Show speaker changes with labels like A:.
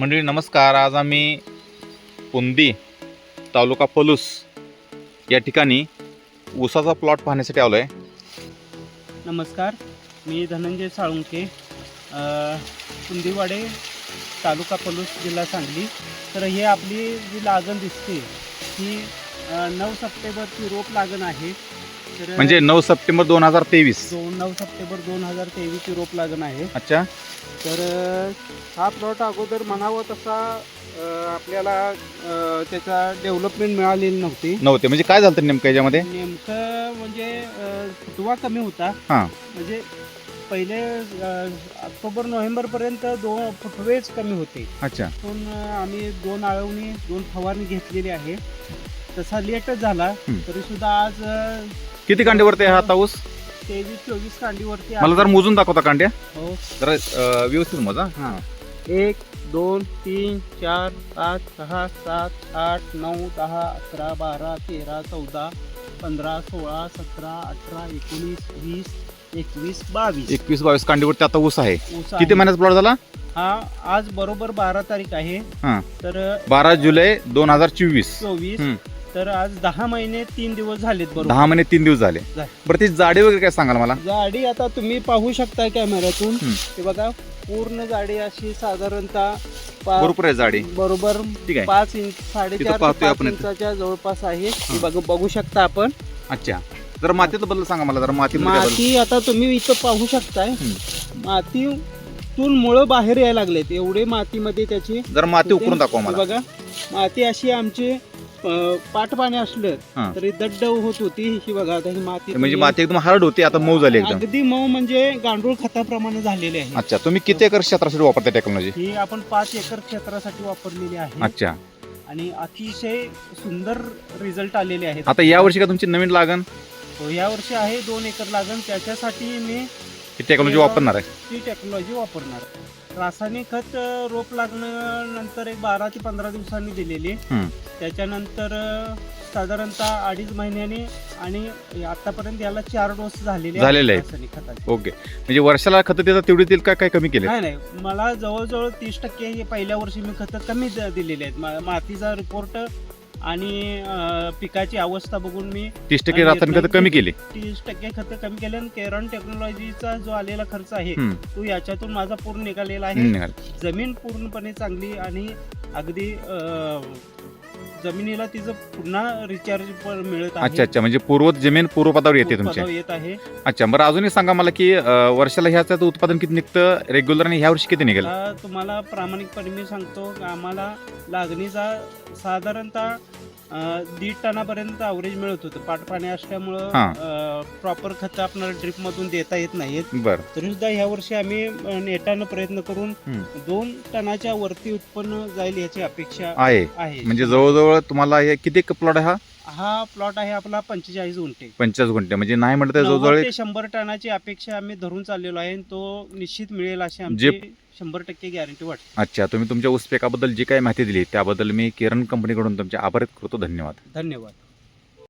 A: मंडळी नमस्कार. आज आम्ही पुंदी तालुका पलूस या ठिकाणी ऊसाचा प्लॉट पाहण्यासाठी आलो आहे
B: नमस्कार. मी धनंजय साळुंके पुंदीवाडे तालुका पलूस जिल्हा सांगली. तर हे आपली जी लागण दिसते ही नऊ सप्टेंबरची रोप लागण आहे. तर
A: म्हणजे नऊ सप्टेंबर दोन हजार तेवीस.
B: दोन नऊ सप्टेंबर दोन हजार तेवीसची रोप लागण आहे.
A: अच्छा.
B: तर हा प्लॉट अगोदर म्हणावं तसा अ, आपल्याला अ, त्याचा डेव्हलपमेंट मिळालेली नव्हती.
A: नव्हते. म्हणजे काय झालं होतं नेमकं याच्यामध्ये?
B: नेमकं म्हणजे अ, फुटवा कमी होता.
A: हां.
B: म्हणजे पहिले अ, ऑक्टोबर नोव्हेंबर पर्यंत दोन फुटवेच कमी होते.
A: अच्छा.
B: पण अ, आम्ही दोन आळवणी दोन फवारणी घेतलेली आहे. तसा लेटच झाला.
A: हं.
B: तरी सुद्धा आज अ,
A: किती कांड्यावरती आहे हा आता ऊस
B: तेवीस चोवीस कांडीवरती
A: मला. जरा मोजून दाखवता कांड्या.
B: हो.
A: जरा अं, व्यवस्थित मोजा.
B: हां. एक दोन तीन चार पाच सहा सात आठ नऊ दहा अकरा बारा तेरा चौदा पंधरा सोळा सतरा अठरा एकोणीस वीस एकवीस बावीस.
A: एकवीस बावीस कांडीवरती आता ऊस आहे.
B: ऊस
A: किती
B: आहे.
A: महिन्याचा प्लॉट झाला?
B: हा आज बरोबर बारा तारीख आहे.
A: हां.
B: तर
A: बारा जुलै दोन हजार चोवीस.
B: चोवीस. तर आज दहा महिने तीन दिवस झालेत बरोबर.
A: दहा महिने तीन दिवस झाले.
B: झाले.
A: बरं ती जाडी वगैरे काय सांगाल मला?
B: गाडी आता तुम्ही पाहू शकता कॅमेऱ्यातून.
A: हे
B: बघा पूर्ण गाडी अशी साधारणतः पा-
A: भरपूर आहे जाडी.
B: बरोबर
A: ठीक आहे.
B: पाच इंच साडेचार ते
A: पाहतोय
B: पाच
A: आपण इथं.
B: इंचाच्या जवळपास आहे. हे. बघ बघू शकता आपण.
A: अच्छा. जर मातीचा बद्दल सांगा मला जरा माती
B: माती आता तुम्ही इथं पाहू शकताय. मातीतून मुळं बाहेर यायला लागलेत. एवढे मातीमध्ये त्याची
A: जर माती उकरून दाखवा मला.
B: बघा माती अशी आमची अं, पाटपाणी असलं. तरी दड्ड होत होती ही बघा आता ही माती
A: म्हणजे माती एकदम हार्ड होती आता मऊ झाली एकदम.
B: अगदी मऊ म्हणजे गांडूळ खताप्रमाणे झालेले आहे.
A: अच्छा तुम्ही किती एकर क्षेत्रासाठी वापरता टेक्नॉलॉजी
B: ही आपण पाच एकर क्षेत्रासाठी वापरलेली आहे.
A: अच्छा.
B: आणि अतिशय सुंदर रिझल्ट आलेले आहेत.
A: आता या वर्षी का तुमची नवीन लागण?
B: हो, या वर्षी आहे दोन एकर लागण. त्याच्यासाठी मी
A: ही टेक्नॉलॉजी वापरणार आहे.
B: ती टेक्नॉलॉजी वापरणार रासायनिक खत रोप लागल्यानंतर एक बारा ते पंधरा दिवसांनी दिलेली. त्याच्यानंतर साधारणतः अडीच महिन्याने आणि आतापर्यंत याला चार डोस झालेले
A: झालेले आहेत.
B: रासायनिक खताचे.
A: ओके. म्हणजे वर्षाला खतं देतात तेवढी देईल काय काय कमी केले
B: नाही नाही. मला जवळजवळ तीस टक्के हे पहिल्या वर्षी मी खतं कमी द- दिलेली आहेत. मा- मातीचा रिपोर्ट आणि अ, पिकाची अवस्था बघून मी
A: तीस टक्के रासायनिक खतं कमी केली
B: तीस टक्के खतं कमी केले आणि केरन टेक्नॉलॉजीचा जो आलेला खर्च आहे
A: हम्म.
B: तो याच्यातून माझा पूर्ण निघालेला आहे
A: निघाल.
B: जमीन पूर्णपणे चांगली आणि अगदी अ, जमिनीला तिचं पुन्हा रिचार्ज पण मिळत आहे.
A: अच्छा अच्छा. म्हणजे पूर्व जमीन पूर्वपदावर येते तुमच्या
B: येत आहे.
A: अच्छा बरं अजूनही सांगा मला की अं, वर्षाला ह्याचं उत्पादन किती निघतं? रेग्युलर आणि ह्या वर्षी किती निघेल?
B: आता तुम्हाला प्रामाणिकपणे मी सांगतो की आम्हाला लागणीचा साधारणतः दीड टनापर्यंत अवरेज मिळत होतं. पाटपाणी असल्यामुळं
A: हां.
B: प्रॉपर खतं आपल्याला ड्रिप मधून देता येत नाहीत.
A: बरं.
B: तरी सुद्धा ह्या वर्षी आम्ही नेटानं प्रयत्न करून. दोन टनाच्या वरती उत्पन्न जाईल याची अपेक्षा
A: आहे. म्हणजे जवळजवळ तुम्हाला हे किती प्लॉट हा?
B: हा प्लॉट आहे आपला पंचेचाळीस गुंठे.
A: पंचाळीस गुंठे. म्हणजे नाही
B: नव्वद
A: जवळजवळ
B: ते शंभर टनाची अपेक्षा आम्ही धरून चाललेलो आहे आणि तो निश्चित मिळेल अशी आमची शंभर टक्के गॅरंटी वाटते.
A: अच्छा तुम्ही तुमच्या ऊस पिकाबद्दल जी काही माहिती दिली त्याबद्दल मी किरण कंपनीकडून तुमचे आभार करतो. धन्यवाद.
B: धन्यवाद.